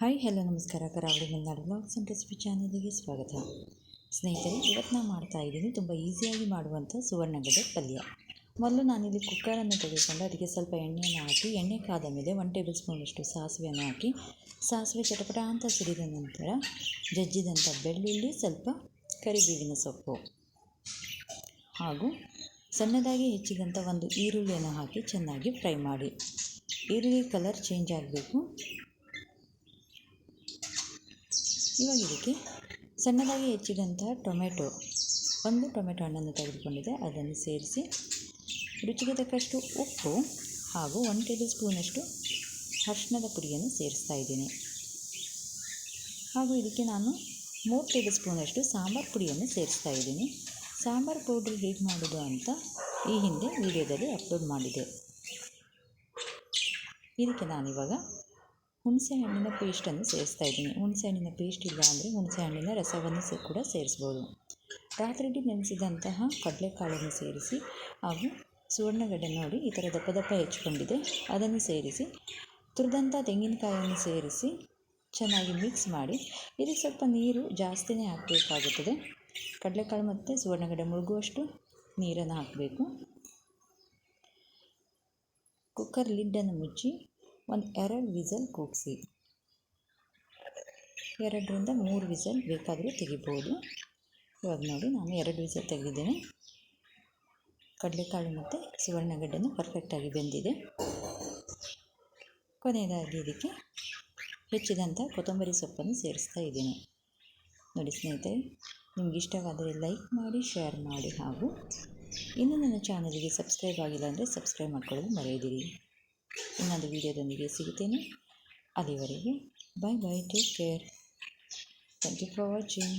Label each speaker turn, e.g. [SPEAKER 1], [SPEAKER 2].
[SPEAKER 1] Hi, hello, ನಮಸ್ಕಾರ. Karavali Malenadu blogs and recipe ಚಾನಲಿಗೆ ಸ್ವಾಗತ. ಸ್ನೇಹಿತರೆ, ಇವತ್ತು ನಾನು ಮಾಡ್ತಾ ಇದ್ದೀನಿ ತುಂಬ ಈಸಿಯಾಗಿ ಮಾಡುವಂಥ ಸುವರ್ಣಗಡ್ಡೆ ಪಲ್ಯ. ಮೊದಲು ನಾನಿಲ್ಲಿ ಕುಕ್ಕರನ್ನು ತೆಗೆದುಕೊಂಡು ಅದಕ್ಕೆ ಸ್ವಲ್ಪ ಎಣ್ಣೆಯನ್ನು ಹಾಕಿ, ಎಣ್ಣೆ ಕಾದ ಮೇಲೆ ಒನ್ ಟೇಬಲ್ ಸ್ಪೂನಷ್ಟು ಸಾಸಿವೆಯನ್ನು ಹಾಕಿ, ಸಾಸಿವೆ ಚಟಪಟ ಅಂತ ಸಿಡಿದ ನಂತರ ಜಜ್ಜಿದಂಥ ಬೆಳ್ಳುಳ್ಳಿ, ಸ್ವಲ್ಪ ಕರಿಬೇವಿನ ಸೊಪ್ಪು ಹಾಗೂ ಸಣ್ಣದಾಗಿ ಹೆಚ್ಚಿದಂಥ ಒಂದು ಈರುಳ್ಳಿಯನ್ನು ಹಾಕಿ ಚೆನ್ನಾಗಿ ಫ್ರೈ ಮಾಡಿ. ಈರುಳ್ಳಿ ಕಲರ್ ಚೇಂಜ್ ಆಗಬೇಕು. ಇವಾಗ ಇದಕ್ಕೆ ಸಣ್ಣದಾಗಿ ಹೆಚ್ಚಿದಂತಹ ಟೊಮೆಟೊ, ಒಂದು ಟೊಮೆಟೊ ಹಣ್ಣನ್ನು ತೆಗೆದುಕೊಂಡಿದೆ. ಅದನ್ನು ಸೇರಿಸಿ ರುಚಿಗೆ ತಕ್ಕಷ್ಟು ಉಪ್ಪು ಹಾಗೂ ಒನ್ ಟೇಬಲ್ ಸ್ಪೂನಷ್ಟು ಅರಿಶಿಣದ ಪುಡಿಯನ್ನು ಸೇರಿಸ್ತಾ ಇದ್ದೀನಿ. ಹಾಗೂ ಇದಕ್ಕೆ ನಾನು ಮೂರು ಟೇಬಲ್ ಸ್ಪೂನಷ್ಟು ಸಾಂಬಾರು ಪುಡಿಯನ್ನು ಸೇರಿಸ್ತಾ ಇದ್ದೀನಿ. ಸಾಂಬಾರು ಪೌಡ್ರ್ ಹೇಗೆ ಮಾಡೋದು ಅಂತ ಈ ಹಿಂದೆ ವಿಡಿಯೋದಲ್ಲಿ ಅಪ್ಲೋಡ್ ಮಾಡಿದೆ. ಇದಕ್ಕೆ ನಾನಿವಾಗ ಹುಣಸೆ ಹಣ್ಣಿನ ಪೇಸ್ಟನ್ನು ಸೇರಿಸ್ತಾ ಇದ್ದೀನಿ. ಹುಣಸೆ ಹಣ್ಣಿನ ಪೇಸ್ಟ್ ಇಲ್ಲ ಅಂದರೆ ಹುಣಸೆ ಹಣ್ಣಿನ ರಸವನ್ನು ಸಹ ಕೂಡ ಸೇರಿಸ್ಬೋದು. ರಾತ್ರಿಡಿ ನೆನೆಸಿದಂತಹ ಕಡಲೆಕಾಳನ್ನು ಸೇರಿಸಿ ಹಾಗೂ ಸುವರ್ಣಗಡ್ಡೆ ನೋಡಿ, ಈ ಥರ ದಪ್ಪ ದಪ್ಪ ಹೆಚ್ಚಿಕೊಂಡಿದೆ ಅದನ್ನು ಸೇರಿಸಿ ತುರಿದಂಥ ತೆಂಗಿನಕಾಯಿಯನ್ನು ಸೇರಿಸಿ ಚೆನ್ನಾಗಿ ಮಿಕ್ಸ್ ಮಾಡಿ, ಇದಕ್ಕೆ ಸ್ವಲ್ಪ ನೀರು ಜಾಸ್ತಿನೇ ಹಾಕಬೇಕಾಗುತ್ತದೆ. ಕಡಲೆಕಾಳು ಮತ್ತು ಸುವರ್ಣಗಡ್ಡೆ ಮುಳುಗುವಷ್ಟು ನೀರನ್ನು ಹಾಕಬೇಕು. ಕುಕ್ಕರ್ ಲಿಡ್ಡನ್ನು ಮುಚ್ಚಿ ಒಂದು ಎರಡು ವಿಸಲ್ ಕೂಗಿಸಿ. ಎರಡರಿಂದ ಮೂರು ವಿಸಲ್ ಬೇಕಾದರೂ ತೆಗಿಬೋದು. ಇವಾಗ ನೋಡಿ, ನಾನು ಎರಡು ವಿಸಲ್ ತೆಗೆದಿದ್ದೇನೆ. ಕಡಲೆಕಾಳು ಮತ್ತು ಸುವರ್ಣಗಡ್ಡೆನೂ ಪರ್ಫೆಕ್ಟಾಗಿ ಬೆಂದಿದೆ. ಕೊನೆಯದಾಗಿ ಇದಕ್ಕೆ ಹೆಚ್ಚಿದಂಥ ಕೊತ್ತಂಬರಿ ಸೊಪ್ಪನ್ನು ಸೇರಿಸ್ತಾ ಇದ್ದೀನಿ. ನೋಡಿ ಸ್ನೇಹಿತರೆ, ನಿಮ್ಗೆ ಇಷ್ಟವಾದರೆ ಲೈಕ್ ಮಾಡಿ, ಶೇರ್ ಮಾಡಿ ಹಾಗೂ ಇನ್ನೂ ನನ್ನ ಚಾನಲಿಗೆ ಸಬ್ಸ್ಕ್ರೈಬ್ ಆಗಿಲ್ಲ ಅಂದರೆ ಸಬ್ಸ್ಕ್ರೈಬ್ ಮಾಡ್ಕೊಳ್ಳೋದು ಮರೆಯದಿರಿ. ಇನ್ನೊಂದು ವಿಡಿಯೋದೊಂದಿಗೆ ಸಿಗುತ್ತೇನೆ. ಅಲ್ಲಿವರೆಗೆ bye bye take care thank you for watching